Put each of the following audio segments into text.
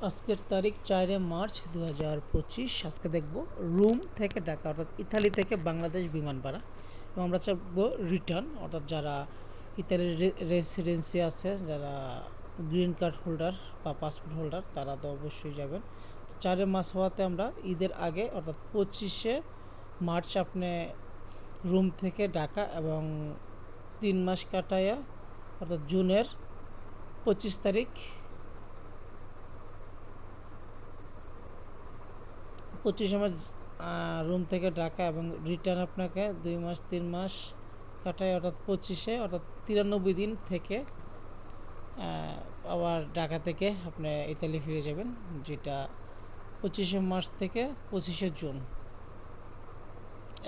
আজকের তারিখ চারে মার্চ দু হাজার পঁচিশ। আজকে দেখব রুম থেকে ঢাকা, অর্থাৎ ইতালি থেকে বাংলাদেশ বিমান ভাড়া। এবং আমরা চাপবো রিটার্ন অর্থাৎ যারা ইতালির রেসিডেন্সি আছে, যারা গ্রিন কার্ড হোল্ডার বা পাসপোর্ট হোল্ডার তারা তো অবশ্যই যাবেন। চারে মাস হওয়াতে আমরা ঈদের আগে, অর্থাৎ পঁচিশে মার্চ আপনি রুম থেকে ঢাকা এবং তিন মাস কাটাইয়া, অর্থাৎ জুনের পঁচিশ তারিখ পঁচিশে মাস রুম থেকে ডাকা এবং রিটার্ন আপনাকে দুই মাস, তিন মাস কাটায় অর্থাৎ পঁচিশে, অর্থাৎ তিরানব্বই দিন থেকে আবার ঢাকা থেকে আপনি ইতালি ফিরে যাবেন, যেটা পঁচিশে মার্চ থেকে পঁচিশে জুন।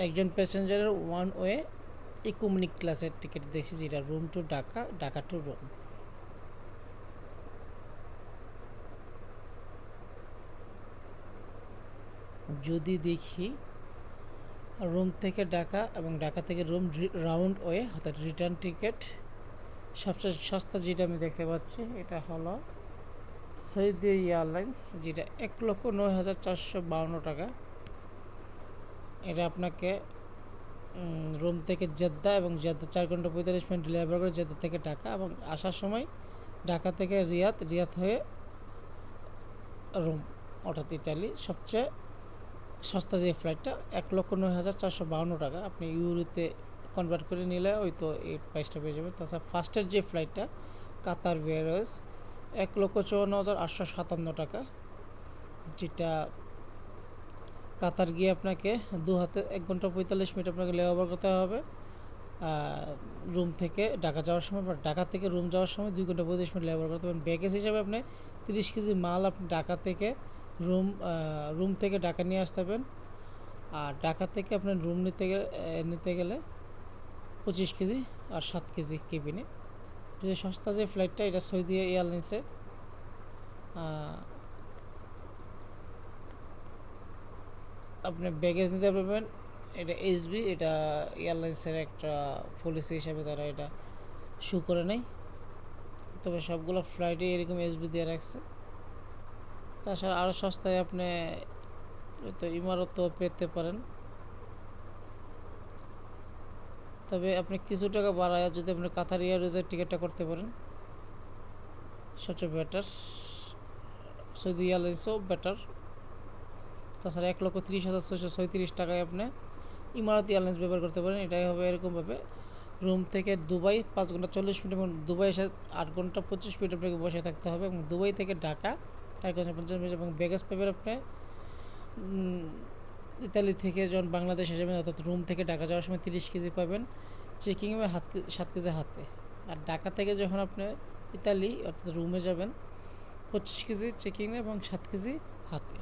একজন প্যাসেঞ্জারের ওয়ান ওয়ে ইকোনমিক ক্লাসের টিকিট দেখছি, যেটা Rome to Dhaka Dhaka to Rome যদি দেখি রুম থেকে ঢাকা এবং ঢাকা থেকে রুম রাউন্ড ওয়ে অর্থাৎ রিটার্ন টিকিট সবচেয়ে সস্তা যেটা আমি দেখতে পাচ্ছি, এটা হলো সৌদি এয়ারলাইন্স, যেটা এক লক্ষ নয় হাজার চারশো বাউন্ন টাকা। এটা আপনাকে রুম থেকে জেদ্দা এবং জেদ্দা চার ঘণ্টা পঁয়তাল্লিশ মিনিট ডেলিভার করে জেদ্দা থেকে ঢাকা এবং আসার সময় ঢাকা থেকে রিয়াদ রিয়াদ হয়ে রুম অর্থাৎ ইটালি সবচেয়ে সস্তা যে ফ্লাইটটা এক লক্ষ নয় হাজার চারশো বাউন্ন টাকা। আপনি ইউরোতে কনভার্ট করে নিলে ওই তো এই প্রাইসটা পেয়ে যাবেন। তাছাড়া ফার্স্টের যে ফ্লাইটটা কাতার এয়ারওয়েজ এক লক্ষ চুয়ান্ন হাজার আটশো সাতান্ন টাকা। যেটা কাতার গিয়ে আপনাকে দু হাতে, এক ঘণ্টা পঁয়তাল্লিশ মিনিট আপনাকে লেওভার করতে হবে। রুম থেকে ঢাকা যাওয়ার সময় বা ঢাকা থেকে রুম যাওয়ার সময় দুই ঘণ্টা পঁয়ত্রিশ মিনিট লেওভার করতে পারেন ব্যাগেজ হিসাবে আপনি তিরিশ কেজি মাল আপনি ঢাকা থেকে রুম রুম থেকে ঢাকা নিয়ে আসতে হবেন আর ঢাকা থেকে আপনার রুম নিতে গেলে নিতে গেলে পঁচিশ কেজি আর সাত কেজি কেবিনে। যদি সস্তা যে ফ্লাইটটা এটা সৌদি এয়ারলাইন্সে আপনি ব্যাগেজ নিতে পারবেন। এটা এইচবি এটা এয়ারলাইন্সের একটা পলিসি হিসাবে তারা এটা শু করে নেয়। তবে সবগুলো ফ্লাইটে এরকম এসবি দিয়ে রাখছে। তাছাড়া আরও সস্তায় আপনি তো ইমারতও পেতে পারেন। তবে আপনি কিছু টাকা বাড়ায় যদি আপনি কাতার এয়ারওয়েজের টিকিটটা করতে পারেন, সবচেয়ে বেটার সৌদি এয়ারলাইন্সও বেটার তাছাড়া এক লক্ষ তিরিশ হাজার ছয়শো ছয়ত্রিশ টাকায় আপনি ইমারত এয়ারলাইন্স ব্যবহার করতে পারেন। এটাই হবে এরকমভাবে রুম থেকে দুবাই পাঁচ ঘণ্টা চল্লিশ মিনিট এবং দুবাই এসে আট ঘণ্টা পঁচিশ মিনিট আপনাকে বসে থাকতে হবে এবং দুবাই থেকে ঢাকা চার ঘণ্টা পঞ্চাশ মিনিট এবং বেগাস পাবেন আপনি ইতালি থেকে যখন বাংলাদেশে যাবেন, অর্থাৎ রুম থেকে ঢাকা যাওয়ার সময় তিরিশ কেজি পাবেন, চেকিং হবে হাত সাত কেজি হাতে। আর ঢাকা থেকে যখন আপনি ইতালি, অর্থাৎ রুমে যাবেন, পঁচিশ কেজি চেকিং এবং সাত কেজি হাতে।